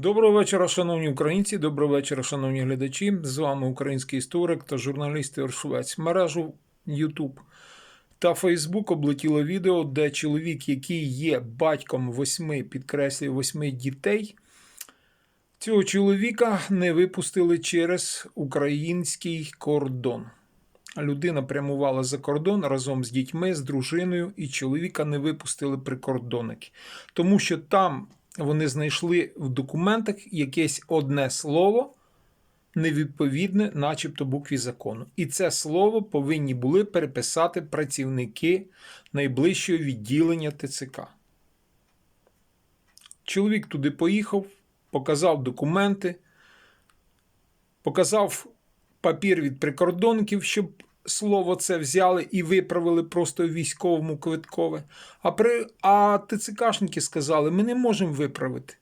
Доброго вечора, шановні українці. Доброго вечора, шановні глядачі. З вами український історик та журналіст Ігор Швець. Мережу YouTube та Facebook облетіло відео, де чоловік, який є батьком восьми, підкреслюю, восьми дітей, цього чоловіка не випустили через український кордон. Людина прямувала за кордон разом з дітьми, з дружиною, і чоловіка не випустили прикордонники, тому що там вони знайшли в документах якесь одне слово, невідповідне, начебто букві закону. І це слово повинні були переписати працівники найближчого відділення ТЦК. Чоловік туди поїхав, показав документи, показав папір від прикордонників, щоб слово це взяли і виправили просто військовому квиткове. А, при... а ТЦКшники сказали, ми не можемо виправити.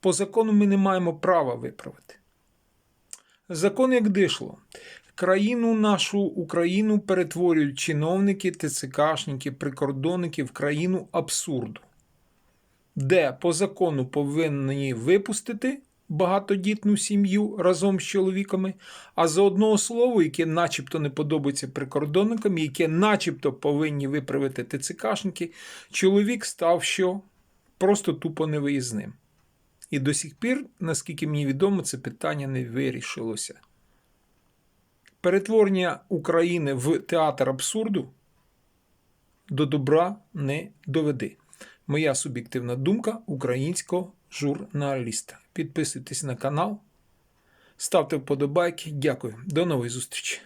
По закону ми не маємо права виправити. Закон як дишло. Країну нашу Україну перетворюють чиновники, ТЦКшники, прикордонники в країну абсурду, де по закону повинні випустити багатодітну сім'ю разом з чоловіками, а за одного слова, яке начебто не подобається прикордонникам, яке начебто повинні виправити ТЦКшники, чоловік став що просто тупо невиїзним. І до сих пір, наскільки мені відомо, це питання не вирішилося. Перетворення України в театр абсурду до добра не доведе. Моя суб'єктивна думка українського журналіста. Підписуйтесь на канал, ставте вподобайки. Дякую. До нової зустрічі.